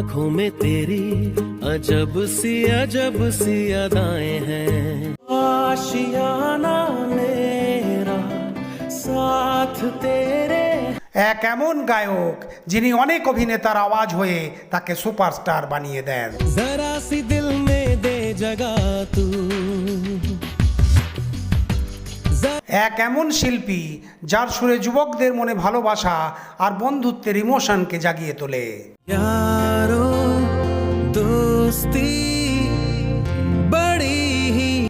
आंखों में तेरी अजब सी अजब सी अदाएं हैं आशियाना मेरा साथ तेरे এক এমন গায়ক যিনি অনেক অভিনেতার আওয়াজ হয়ে তাকে সুপারস্টার বানিয়ে দেন जरा सी दिल में दे जगह तू এক এমন শিল্পী যার সুরে যুবকদের মনে ভালোবাসা আর বন্ধুত্বের ইমোশনকে জাগিয়ে তোলে।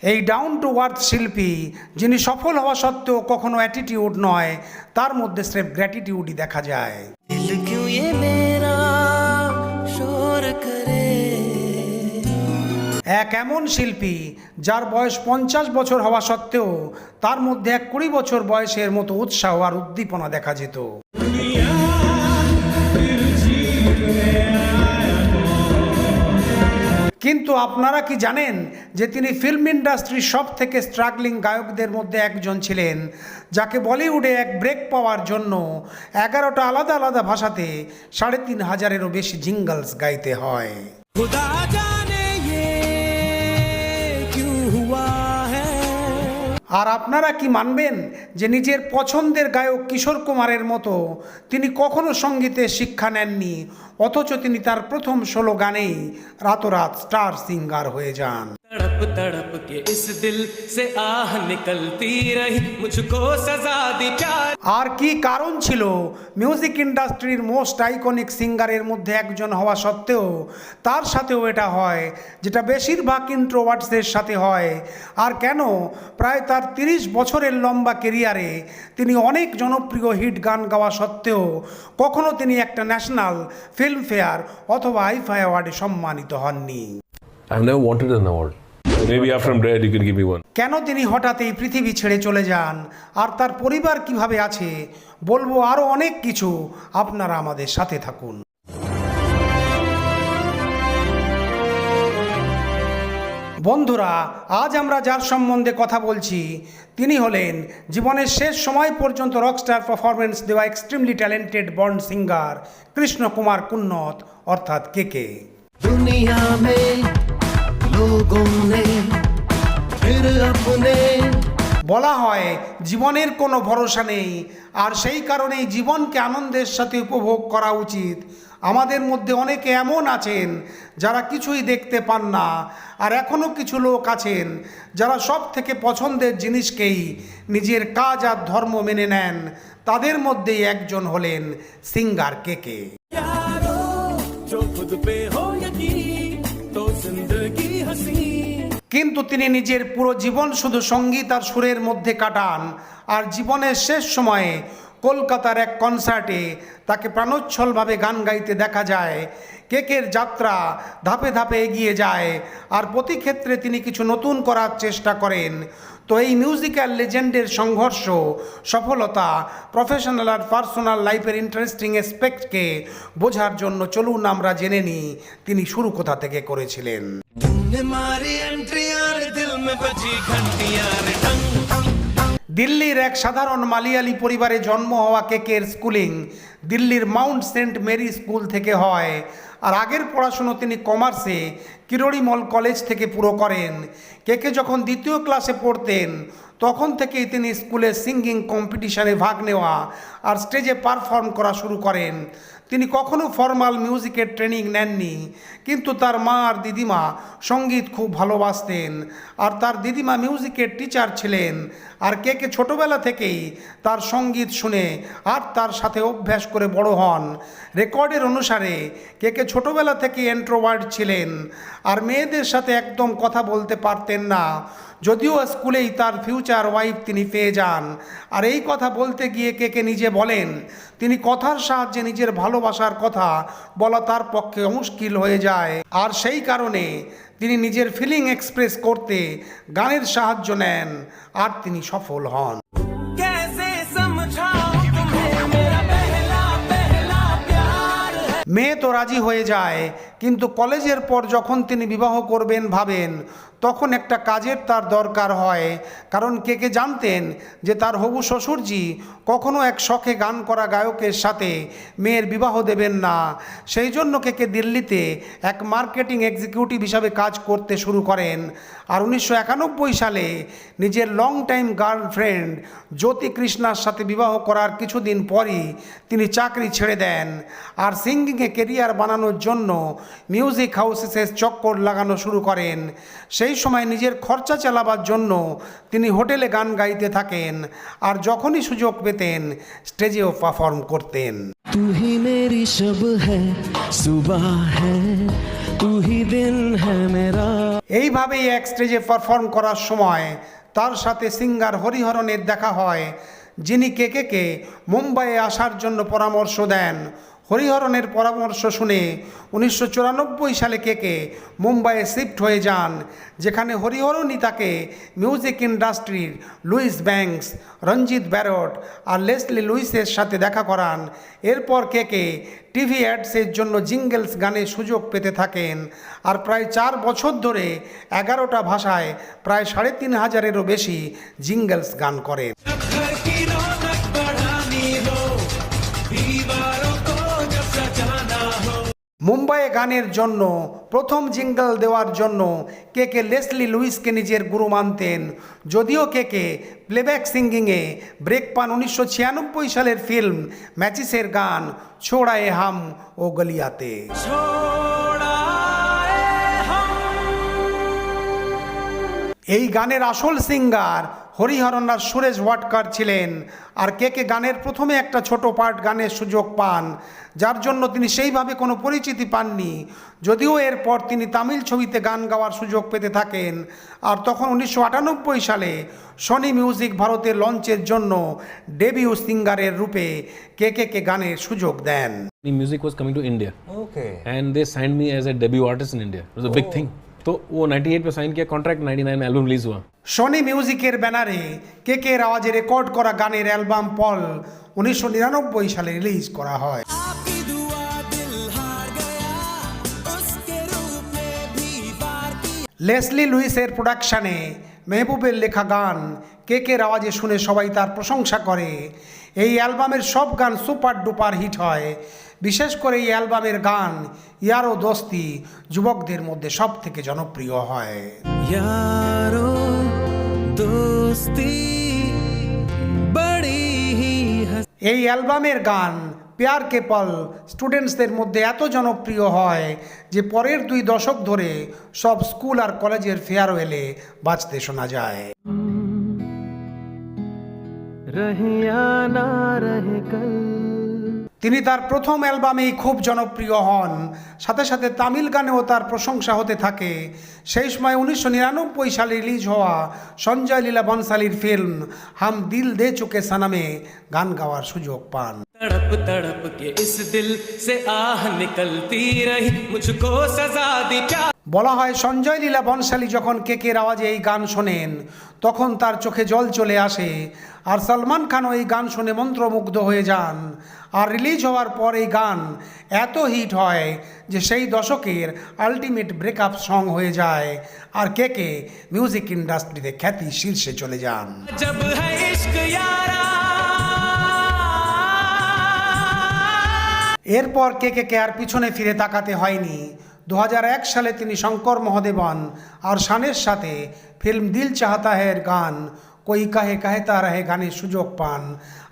এই ডাউন টু ওয়ার্থ শিল্পী যিনি সফল হওয়া সত্ত্বেও কখনো অ্যাটিটিউড নয় তার মধ্যে স্রেফ গ্র্যাটিটিউডই দেখা যায়। এক এমন শিল্পী যার বয়স পঞ্চাশ বছর হওয়া সত্ত্বেও তার মধ্যে এক কুড়ি বছর বয়সের মতো উৎসাহ আর উদ্দীপনা দেখা যেত। কিন্তু আপনারা কি জানেন যে তিনি ফিল্ম ইন্ডাস্ট্রির সব থেকে স্ট্রাগলিং গায়কদের মধ্যে একজন ছিলেন, যাকে বলিউডে এক ব্রেক পাওয়ার জন্য এগারোটা আলাদা আলাদা ভাষাতে সাড়ে তিন হাজারেরও বেশি জিঙ্গলস গাইতে হয়। আর আপনারা কি মানবেন যে নিজের পছন্দের গায়ক কিশোর কুমারের মতো তিনি কখনো সঙ্গীতে শিক্ষা নেননি, অথচ তিনি তার প্রথম ষোলো গানেই রাতোরাত স্টার সিঙ্গার হয়ে যান? तड़प तड़प के इस दिल से आह निकलती रही मुझको सजा दी प्यार আর কি কারণ ছিল মিউজিক ইন্ডাস্ট্রির মোস্ট আইকনিক সিঙ্গারের মধ্যে একজন হওয়া সত্ত্বেও তার সাথেও এটা হয় যেটা বেশিরভাগ ইন্ট্রোভার্টসদের সাথে হয় আর কেন প্রায় তার তিরিশ বছরের লম্বা কেরিয়ারে তিনি অনেক জনপ্রিয় হিট গান গাওয়া সত্ত্বেও কখনো তিনি একটা ন্যাশনাল ফিল্মফেয়ার অথবা আইফা অ্যাওয়ার্ডে সম্মানিত হননি I've never wanted an award. কেন তিনি হঠাৎ এই পৃথিবী ছেড়ে চলে যান? আর তার পরিবার কীভাবে আছে? বলব আরও অনেক কিছু। আপনারা আমাদের সাথে থাকুন। বন্ধুরা আজ আমরা যার সম্বন্ধে কথা বলছি তিনি হলেন জীবনের শেষ সময় পর্যন্ত রকস্টার পারফরমেন্স দেওয়া এক্সট্রিমলি ট্যালেন্টেড বন্ড সিঙ্গার কৃষ্ণ কুমার কুন্নত অর্থাৎ কে কে? দুনিয়া लोगों ने फिर अपने বলা হয় জীবনের কোনো ভরসা নেই আর সেই কারণেই জীবনকে আনন্দের সাথে উপভোগ করা উচিত আমাদের মধ্যে অনেকে এমন আছেন যারা কিছুই দেখতে পান না আর এখনও কিছু লোক আছেন যারা সব থেকে পছন্দের জিনিসকেই নিজের কাজ আর ধর্ম মেনে নেন তাদের মধ্যেই একজন হলেন সিঙ্গার কে কে কিন্তু তিনি নিজের পুরো জীবন শুধু সংগীত আর সুরের মধ্যে কাটান। আর জীবনের শেষ সময়ে কলকাতার এক কনসার্টে তাকে প্রাণোচ্ছলভাবে গান গাইতে দেখা যায়। কেকের যাত্রা ধাপে ধাপে এগিয়ে যায় আর প্রতি ক্ষেত্রে তিনি কিছু নতুন করার চেষ্টা করেন। তো এই মিউজিক্যাল লেজেন্ডের সংঘর্ষ, সফলতা, প্রফেশনাল আর পার্সোনাল লাইফের ইন্টারেস্টিং এসপেক্টকে বোঝার জন্য চলুন আমরা জেনে নিই তিনি শুরু কোথা থেকে করেছিলেন। দিল্লির এক সাধারণ মালিয়ালি পরিবারে জন্ম হওয়া কেকের স্কুলিং দিল্লির মাউন্ট সেন্ট মেরি স্কুল থেকে হয়। আর আগের পড়াশুনো তিনি কমার্সে, কিরোড়িমল কলেজ থেকে পুরো করেন। কেকে যখন দ্বিতীয় ক্লাসে পড়তেন, তখন থেকেই তিনি স্কুলে সিঙ্গিং কম্পিটিশনে ভাগ নেওয়া আর স্টেজে পারফর্ম করা শুরু করেন। তিনি কখনো ফর্মাল মিউজিকের ট্রেনিং নেননি, কিন্তু তার মা আর দিদিমা সংগীত খুব ভালোবাসতেন। আর তার দিদিমা মিউজিকের টিচার ছিলেন। আর কে কে ছোটোবেলা থেকেই তার সংগীত শুনে আর তার সাথে অভ্যাস করে বড় হন। রেকর্ডের অনুসারে কে কে ছোটোবেলা থেকে এন্ট্রোওয়ার্ড ছিলেন আর মেয়েদের সাথে একদম কথা বলতে পারতেন না, যদিও স্কুলেই তার ফিউচার ওয়াইফ তিনি পেয়ে যান। আর এই কথা বলতে গিয়ে কে কে নিজে বলেন, তিনি কথার সাহায্যে নিজের ভালোবাসার কথা বলা তার পক্ষে মুশকিল হয়ে যায়। আর সেই কারণে তিনি নিজের ফিলিং এক্সপ্রেস করতে গানের সাহায্য নেন আর তিনি সফল হন। মেয়ে তো রাজি হয়ে যায়, কিন্তু কলেজের পর যখন তিনি বিবাহ করবেন ভাবেন, তখন একটা কাজের তার দরকার হয়। কারণ কে কে জানতেন যে তার হবু শ্বশুরজি কখনো এক শখে গান করা গায়কের সাথে মেয়ের বিবাহ দেবেন না। সেই জন্য কে কে দিল্লিতে এক মার্কেটিং এক্সিকিউটিভ হিসাবে কাজ করতে শুরু করেন। আর উনিশশো একানব্বই সালে নিজের লং টাইম গার্লফ্রেন্ড জ্যোতি কৃষ্ণার সাথে বিবাহ করার কিছুদিন পরই তিনি চাকরি ছেড়ে দেন। আর মিউজিকে কেরিয়ার বানানোর জন্য মিউজিক হাউসেসের চক্কর লাগানো শুরু করেন। সেই সময় নিজের খরচা চালাবার জন্য তিনি হোটেলে গান গাইতে থাকেন আর যখনই সুযোগ পেতেন স্টেজেও পারফর্ম করতেন। তু মেরি সব হ্যাঁ এইভাবেই এক স্টেজে পারফর্ম করার সময় তার সাথে সিঙ্গার হরিহরণের দেখা হয় যিনি কে কে মুম্বাইয়ে আসার জন্য পরামর্শ দেন। হরিহরনের পরামর্শ শুনে উনিশশো চুরানব্বই সালে কেকে মুম্বাইয়ে শিফট হয়ে যান, যেখানে হরিহরনই তাকে মিউজিক ইন্ডাস্ট্রির লুইস ব্যাংকস, রঞ্জিত ব্যারট আর লেসলি লুইসের সাথে দেখা করান। এরপর কেকে টিভি অ্যাডসের জন্য জিঙ্গেলস গানে সুযোগ পেতে থাকেন আর প্রায় চার বছর ধরে এগারোটা ভাষায় প্রায় সাড়ে তিন হাজারেরও বেশি জিঙ্গেলস গান করেন। মুম্বাইয়ে গানের জন্য প্রথম জিঙ্গল দেওয়ার জন্য কে কে লেসলি লুইসকে নিজের গুরু মানতেন। যদিও কে কে প্লেব্যাক সিঙ্গিংয়ে ব্রেক পান উনিশশো ছিয়ানব্বই সালের ফিল্ম ম্যাচিসের গান ছোড়ায়ে হাম ও গলিয়াতে। এই গানের আসল সিঙ্গার হরিহরন আর সুরেশ ওয়াটকার ছিলেন আর কে কে গানের প্রথমে একটা ছোট পার্ট গানের সুযোগ পান যার জন্য তিনি সেইভাবে কোনো পরিচিতি পাননি যদিও এরপর তিনি তামিল ছবিতে গান গাওয়ার সুযোগ পেতে থাকেন আর তখন উনিশশো আটানব্বই সালে সনি মিউজিক ভারতের লঞ্চের জন্য ডেবিউ সিঙ্গারের রূপে কে কে কে গানের সুযোগ দেন The music was coming to India Okay. and they signed me as a debut artist in India. It was a big thing. तो वो 98 पे साइन किया कॉन्ट्रैक्ट 99 में एल्बम रिलीज हुआ সনি মিউজিকের ব্যানারে কে কে আওয়াজে রেকর্ড করা গানের অ্যালবাম পল উনিশশো নিরানব্বই সালে রিলিজ করা হয়। লেসলি লুইসের প্রোডাকশানে মেহবুবের লেখা গান কে কে আওয়াজে শুনে সবাই তার প্রশংসা করে। এই অ্যালবামের সব গান সুপার ডুপার হিট হয়। বিশেষ করে এই অ্যালবামের গান ইয়ারো দোস্তি যুবকদের মধ্যে সব থেকে জনপ্রিয় হয়। দোস্তি এই অ্যালবামের গান পেয়ার কে পল স্টুডেন্টসদের মধ্যে এত জনপ্রিয় হয় যে পরের দুই দশক ধরে সব স্কুল আর কলেজের ফেয়ারওয়েলে বাঁচতে শোনা যায়। রহিয়া না রহে কল। তিনি তার প্রথম অ্যালবামেই খুব জনপ্রিয় হন। সাথে সাথে তামিল গানেও তার প্রশংসা হতে থাকে। সেই সময় উনিশশো নিরানব্বই সালে রিলিজ হওয়া সঞ্জয় লীলা বনসালির ফিল্ম হাম দিল দে চুকে সানামে গান গাওয়ার সুযোগ পান। तड़प तड़प के इस दिल से आह निकलती रही मुझको सजा दी प्यार বলা হয় সঞ্জয় লীলা বনশালী যখন কেকের আওয়াজে এই গান শোনেন তখন তার চোখে জল চলে আসে আর সলমান খানও এই গান শুনে মন্ত্রমুগ্ধ হয়ে যান আর রিলিজ হওয়ার পর এই গান এত হিট হয় যে সেই দশকের আলটিমেট ব্রেকআপ সং হয়ে যায় আর কেকে মিউজিক ইন্ডাস্ট্রিতে খ্যাতি শীর্ষে চলে যান এরপর কে কে কে আর পিছনে ফিরে তাকাতে হয়নি। দু হাজার এক সালে তিনি শঙ্কর মহাদেবন আর শানের সাথে ফিল্ম দিল চাহতা হের গান, কই কাহে কাহেতা রাহে গানের সুযোগ পান।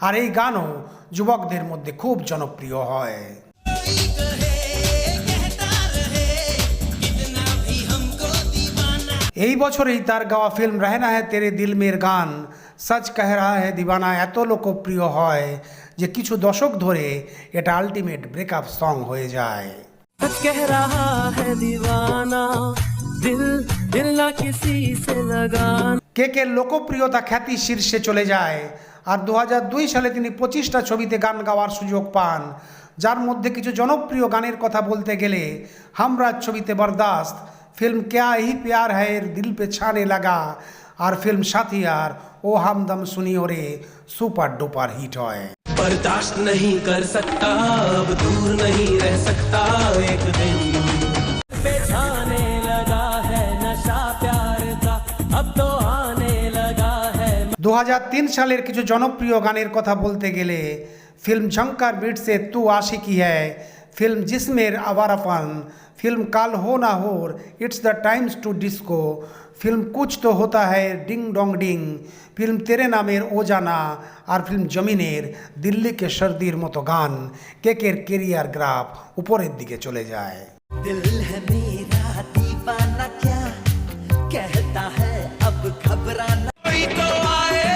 আর এই গানও যুবকদের মধ্যে খুব জনপ্রিয় হয়। এই বছরেই তার গাওয়া ফিল্ম রহনা হ্যায় তেরে দিল মের গান, সচ কহ রা হ্যায় দিবানা, এত লোকপ্রিয় হয়। যে কিছু দশক ধরে এটা আলটিমেট ব্রেকআপ সং হয়ে যায়। লাগান কেকের লোকপ্রিয়তা খ্যাতি শীর্ষে চলে যায়। আর দু হাজার দুই সালে তিনি পঁচিশটা ছবিতে গান গাওয়ার সুযোগ পান। যার মধ্যে কিছু জনপ্রিয় গানের কথা বলতে গেলে হামরাজ ছবিতে বরদাস্ত ফিল্ম ক্যা এই প্যার হ্যায়ের দিল পে ছানে লাগা আর ফিল্ম সাথিয়ার ও হামদম সুনিয়রে সুপার ডুপার হিট হয়। बर्दाश्त नहीं कर सकता अब दूर नहीं रह सकता एक दिन पे छाने लगा है नशा प्यार का अब तो आने लगा है দু সালের কিছু জনপ্রিয় গানের কথা বলতে গেলে ফিল্ম ঝঙ্কার বিটসে তু আশিকি হ্যায় ফিল্ম জিসমের আবারাপান ফিল্ম কাল হো না হোর it's the time to disco film কুচ তো হোতা হ্যায় ডিং ডং ডিং ফিল্ম তেরে নামের ও জানা আর ফিল্ম জমিনের দিল্লিকে সর্দির মতো গান কেকের কেরিয়ার গ্রাফ উপরের দিকে চলে যায় दिल है मेरा दीवाना क्या कहता है अब घबराना कोई तो आए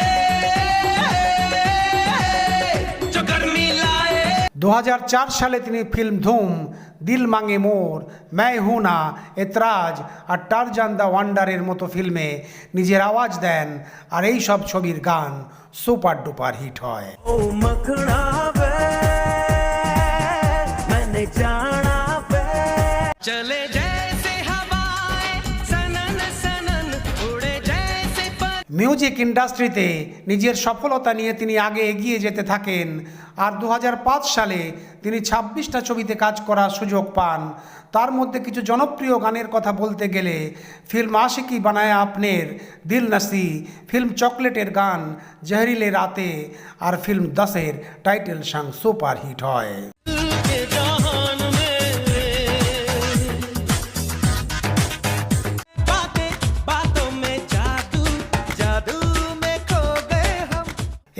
जो गर्मी लाए দু সালে তিনি ফিল্ম ধুম দিল মাঙে মোর ম্যায় হুনা এতরাজ। আর টারজান দ্য ওয়ান্ডারের মতো ফিল্মে নিজের আওয়াজ দেন আর এই সব ছবির গান সুপার ডুপার হিট হয়। ओ মিউজিক ইন্ডাস্ট্রিতে নিজের সফলতা নিয়ে তিনি আগে এগিয়ে যেতে থাকেন। আর দু হাজার পাঁচ সালে তিনি ছাব্বিশটা ছবিতে কাজ করার সুযোগ পান। তার মধ্যে কিছু জনপ্রিয় গানের কথা বলতে গেলে ফিল্ম আশিকি বানায় আপনের দিল নাসি, ফিল্ম চকলেটের গান জহরিলে রাতে, আর ফিল্ম দশের টাইটেল সাং সুপার হিট হয়।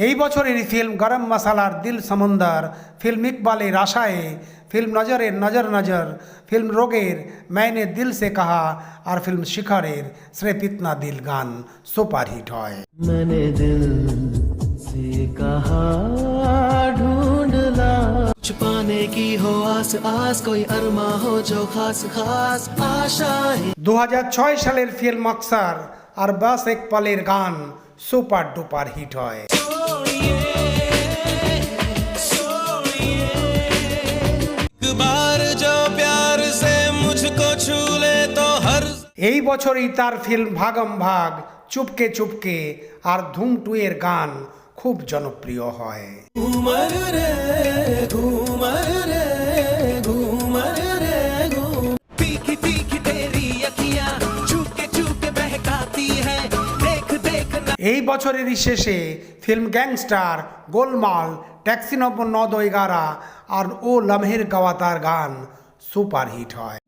এই বছরেরই ফিল্ম গরম মশালার দিল সমন্দর ফিল্ম ইকবালের আশায়ে ফিল্ম নজরের নজর নজর ফিল্ম রোগের मैंने দিল সে কাহা আর ফিল্ম শিখরের শ্রে পিতনা দিল গান সুপার হিট হয় मैंने दिल से कहा ढूंढ ला छुपाने की हो आस आस कोई अरमा हो जो खास खास आशाएं দু সালের ফিল্ম অক্সার আর বাস এক পালের গান সুপার ডুপার হিট হয় এই বছরই তার ফিল্ম ভাগম ভাগ চুপকে চুপকে আর ধুম টু এর গান খুব জনপ্রিয় হয়। এই বছরেরই শেষে film Gangster Golmaal taxi number Nau Do Gyarah আর ও লমহের গাওয়াতার গান সুপারহিট হয়।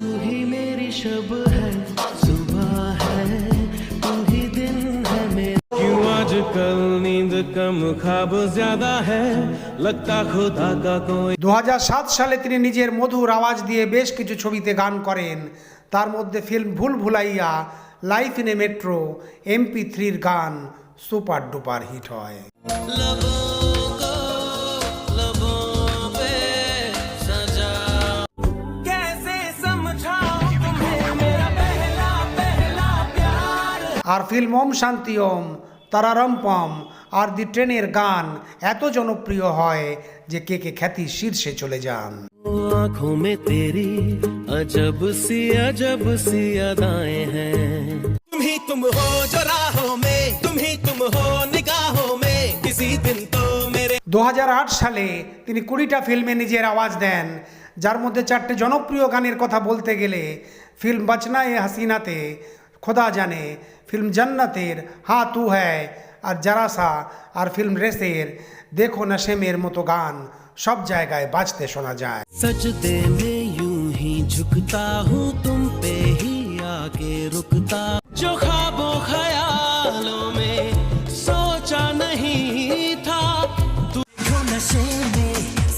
आजकल नींद कम ख्वाब ज्यादा है लगता खुदा का कोई দু সালে তিনি নিজের মধুর আওয়াজ দিয়ে বেশ কিছু ছবিতে গান করেন তার মধ্যে film Bhool Bhulaiyaa life in a metro MP থ্রির গান সুপার ডুপার হিট হয় लबों को लबों पे सजा कैसे समझाऊं तुम्हें मेरा पहला पहला प्यार আর ফিল্ম ওম শান্তি ওম তারারম্পম আর দি ট্রেনের গান এত জনপ্রিয় হয় যে কে কে খ্যাতি শীর্ষে চলে যান आंखों में तेरी अजब सी अजब सी अदाएं हैं तुम ही तुम हो जो राहों में तुम ही तुम हो निगाहों में किसी दिन तो मेरे দু সালে তিনি কুড়িটা ফিল্মে নিজের আওয়াজ দেন যার মধ্যে চারটে জনপ্রিয় গানের কথা বলতে গেলে ফিল্ম বাচনা এ হাসিনাতে খোদা জানে ফিল্ম জান্নাতের হা তু হ্যায়, আর জারাসা আর ফিল্ম রেসের দেখো না নশেমের মতো গান, সব জায়গায় বাজতে শোনা যায়। সজদে মে ইউ হি ঝুকতা হু তুম পে হি আকে রুকতা জো খাব খায়ালো মে সোচা নহি থা দেখো নশে মে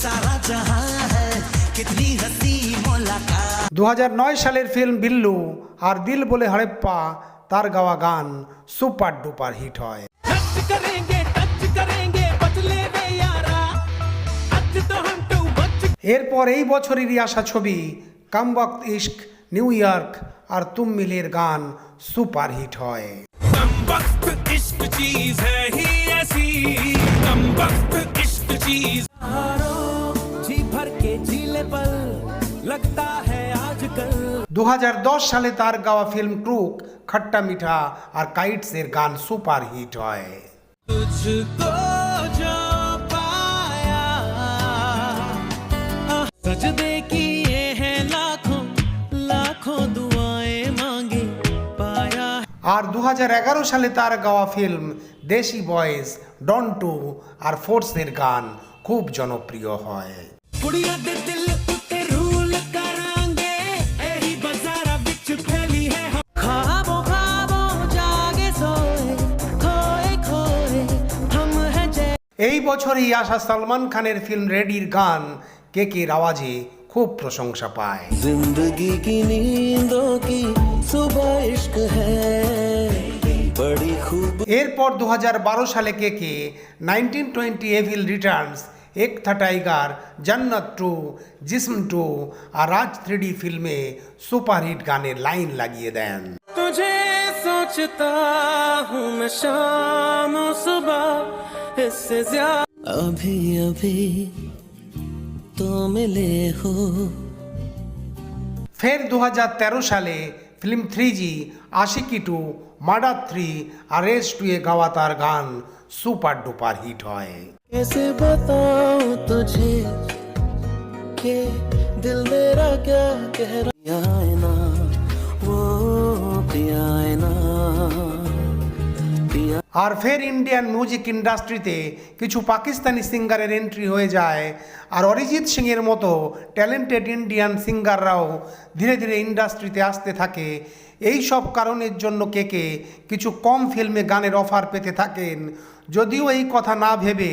সারা জহাঁ হ্যায় কিতনি হসি মুলাকাত দু সালের ফিল্ম বিল্লু আর দিল বলে হড়প্পা তার গাওয়া গান সুপার ডুপার হিট হয় टच करेंगे टच करेंगे बदले रे यारा आज तो हम टू बच এরপর এই বছরেরই আসা ছবি কামবক্ত ইশক নিউ ইয়র্ক আর তুম মিলের গান সুপার হিট হয় कम वक्त इश्क चीज है ही ऐसी कम वक्त इश्क चीज जी भर के झीले पल लगता है आजकल দু সালে তার গাওয়া ফিল্ম ক্রুক খট্টা মিঠা আর কাইটসের গান সুপার হিট হয় तुझको जो पाया सजदे किए हैं लाखों लाखों दुआएं मांगे पाया আর দু সালে তার গাওয়া ফিল্ম দেশি বয়েস ডন টু আর ফোর্সের গান খুব জনপ্রিয় হয় এই বছরই আশা সলমান খানের ফিল্ম রেডির গান কে কে আওয়াজে খুব প্রশংসা পায়। জিন্দগি কি নীন্দোঁ কি সুবহ ইশক খুব এরপর দু সালে K K nineteen twenty evil returns Ek Tha tiger Jannat two Jism two আর রাজ থ্রিডি ফিল্মে সুপারহিট গানে লাইন লাগিয়ে দেন। তুঝে সোচতা হুম শাম সুবহ इससे ज्यादा अभी अभी तो मिले हो ফের দু সালে film three G Aashiqui two Murder three আর রেস টু এ গাওয়া তার গান সুপার ডুপার হিট হয় कैसे बताऊं तुझे कि दिल मेरा क्या कह रहा है আর ফের ইন্ডিয়ান মিউজিক ইন্ডাস্ট্রিতে কিছু পাকিস্তানি সিঙ্গারের এন্ট্রি হয়ে যায়। আর অরিজিৎ সিংয়ের মতো ট্যালেন্টেড ইন্ডিয়ান সিঙ্গাররাও ধীরে ধীরে ইন্ডাস্ট্রিতে আসতে থাকে। এই সব কারণের জন্য কে কে কিছু কম ফিল্মে গানের অফার পেতে থাকেন। যদিও এই কথা না ভেবে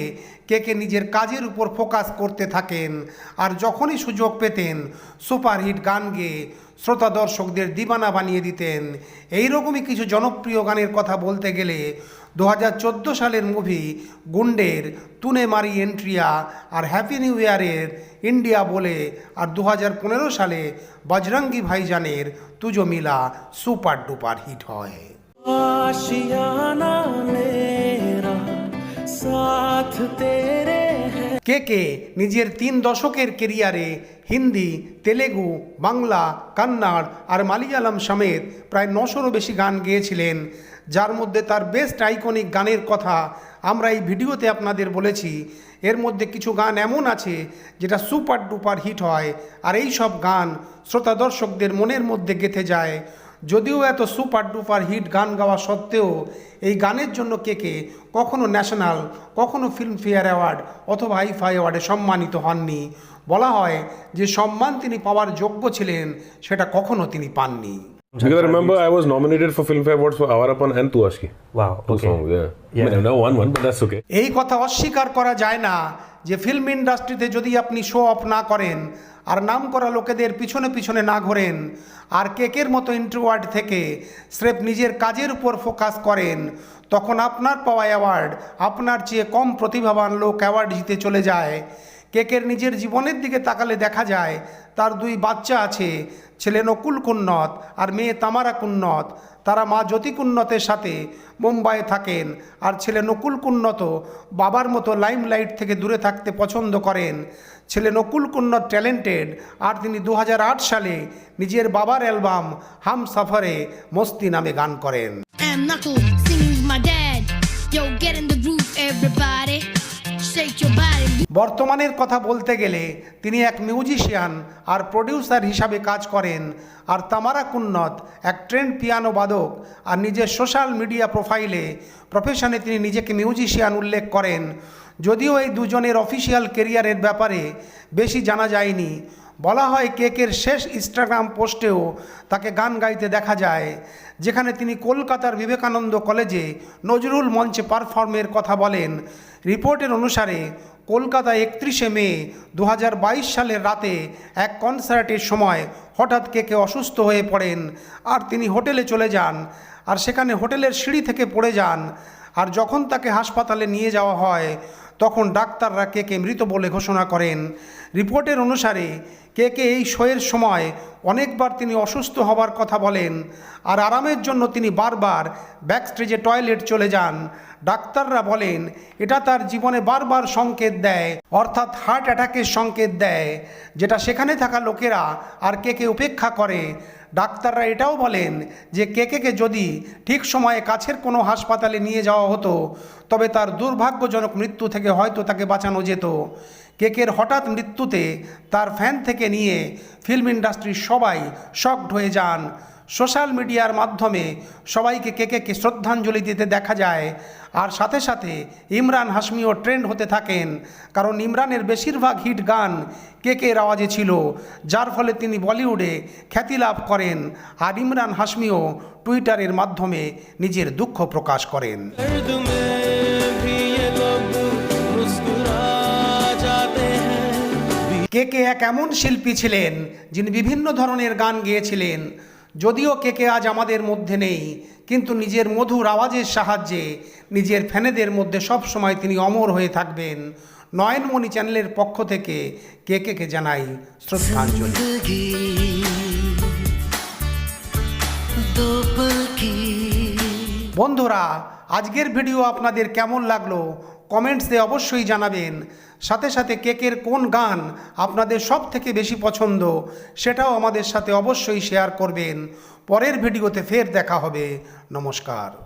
কে কে নিজের কাজের উপর ফোকাস করতে থাকেন। আর যখনই সুযোগ পেতেন, সুপারহিট গান গেয়ে শ্রোতা দর্শকদের দিবানা বানিয়ে দিতেন। এইরকমই কিছু জনপ্রিয় গানের কথা বলতে গেলে দু হাজার চোদ্দ সালের মুভি গুন্ডের তুনে মারি এন্ট্রিয়া আর হ্যাপি নিউ ইয়ারের ইন্ডিয়া বলে আর দু হাজার পনেরো সালে বজরঙ্গি ভাইজানের তুজো মিলা সুপার ডুপার হিট হয়। কে কে নিজের তিন দশকের কেরিয়ারে হিন্দি তেলেগু বাংলা কান্নাড় আর মালয়ালম সমেত প্রায় নশোরও বেশি গান গেয়েছিলেন যার মধ্যে তার বেস্ট আইকনিক গানের কথা আমরা এই ভিডিওতে আপনাদের বলেছি। এর মধ্যে কিছু গান এমন আছে যেটা সুপার ডুপার হিট হয় আর এই সব গান শ্রোতা দর্শকদের মনের মধ্যে গেঁথে যায়। যদিও এত সুপার ডুপার হিট গান গাওয়া সত্ত্বেও এই গানের জন্য কে কে কখনো ন্যাশনাল কখনো ফিল্মফেয়ার অ্যাওয়ার্ড অথবা আইফাই অ্যাওয়ার্ডে সম্মানিত হননি। বলা হয় যে সম্মান তিনি পাওয়ার যোগ্য ছিলেন সেটা কখনো তিনি পাননি। Because I remember I was nominated for Filmfare Awards for Avarapan and Tu Ashki. Wow. Two Okay. songs, yeah. Yeah. I mean, I never won one, but that's okay. এই কথা অস্বীকার করা যায় না যে ফিল্ম ইন্ডাস্ট্রিতে যদি আপনি শো অফ না করেন আর নাম করা লোকেদের পিছনে পিছনে না ঘোরেন আর কেকের মতো ইন্ট্রোয়ার্ড থেকে স্রেফ নিজের কাজের উপর ফোকাস করেন তখন আপনার পাওয়া অ্যাওয়ার্ড আপনার চেয়ে কম প্রতিভাবান লোক অ্যাওয়ার্ড জিতে চলে যায় কেকের নিজের জীবনের দিকে তাকালে দেখা যায় তার দুই বাচ্চা আছে ছেলে নকুল কুন্নত আর মেয়ে তামারা কুন্নত তারা মা জ্যোতি কুন্নতের সাথে মুম্বাইয়ে থাকেন আর ছেলে নকুল কুন্নত বাবার মতো লাইমলাইট থেকে দূরে থাকতে পছন্দ করেন ছেলে নকুল কুন্নত ট্যালেন্টেড আর তিনি দু হাজার আট সালে নিজের বাবার অ্যালবাম হাম সফরে মস্তি নামে গান করেন. Yo, get in the everybody. বর্তমানের কথা বলতে গেলে তিনি এক মিউজিশিয়ান আর প্রডিউসার হিসাবে কাজ করেন আর তামারা কুন্নত, এক ট্রেন্ড পিয়ানো বাদক আর নিজের সোশ্যাল মিডিয়া প্রোফাইলে প্রফেশনে তিনি নিজেকে মিউজিশিয়ান উল্লেখ করেন। যদিও এই দুজনের অফিসিয়াল কেরিয়ারের ব্যাপারে বেশি জানা যায়নি বলা হয় কেকের শেষ ইনস্টাগ্রাম পোস্টেও তাকে গান গাইতে দেখা যায়, যেখানে তিনি কলকাতার বিবেকানন্দ কলেজে নজরুল মঞ্চে পারফর্মের কথা বলেন। রিপোর্টের অনুসারে কলকাতা একত্রিশে মে দু হাজার বাইশ সালের রাতে এক কনসার্টের সময় হঠাৎ কেকে অসুস্থ হয়ে পড়েন আর তিনি হোটেলে চলে যান আর সেখানে হোটেলের সিঁড়ি থেকে পড়ে যান আর যখন তাকে হাসপাতালে নিয়ে যাওয়া হয়, তখন ডাক্তাররা কেকে মৃত বলে ঘোষণা করেন। রিপোর্টের অনুসারে কেকে এই শোয়ের সময় অনেকবার তিনি অসুস্থ হবার কথা বলেন আর আরামের জন্য তিনি বারবার ব্যাকস্টেজে টয়লেট চলে যান। ডাক্তাররা বলেন, এটা তার জীবনে বারবার সংকেত দেয়, অর্থাৎ হার্ট অ্যাটাকের সংকেত দেয়, যেটা সেখানে থাকা লোকেরা আর কেকে উপেক্ষা করে। ডাক্তাররা এটাও বলেন যে কেকেকে যদি ঠিক সময়ে কাছের কোনো হাসপাতালে নিয়ে যাওয়া হতো, তবে তার দুর্ভাগ্যজনক মৃত্যু থেকে হয়তো তাকে বাঁচানো যেত। কেকের হঠাৎ মৃত্যুতে তার ফ্যান থেকে নিয়ে ফিল্ম ইন্ডাস্ট্রির সবাই শকড হয়ে যান। সোশ্যাল মিডিয়ার মাধ্যমে সবাইকে কেকেকে শ্রদ্ধাঞ্জলি দিতে দেখা যায়। আর সাথে সাথে ইমরান হাসমিও ট্রেন্ড হতে থাকেন। কারণ ইমরানের বেশিরভাগ হিট গান কেকের আওয়াজে ছিল, যার ফলে তিনি বলিউডে খ্যাতি লাভ করেন। আর ইমরান হাসমিও টুইটারের মাধ্যমে নিজের দুঃখ প্রকাশ করেন। কে কে এক এমন শিল্পী ছিলেন যিনি বিভিন্ন ধরনের গান গেয়েছিলেন? যদিও কে কে আজ আমাদের মধ্যে নেই কিন্তু নিজের মধুর আওয়াজের সাহায্যে নিজের ফ্যানেদের মধ্যে সবসময় তিনি অমর হয়ে থাকবেন। নয়নমণি চ্যানেলের পক্ষ থেকে কে কে কে জানাই শ্রদ্ধাঞ্জলি। বন্ধুরা আজকের ভিডিও আপনাদের কেমন লাগল? কমেন্টসে অবশ্যই জানাবেন। সাথে সাথে কেকের কোন গান আপনাদের সব থেকে বেশি পছন্দ সেটাও আমাদের সাথে অবশ্যই শেয়ার করবেন। পরের ভিডিওতে ফের দেখা হবে। নমস্কার।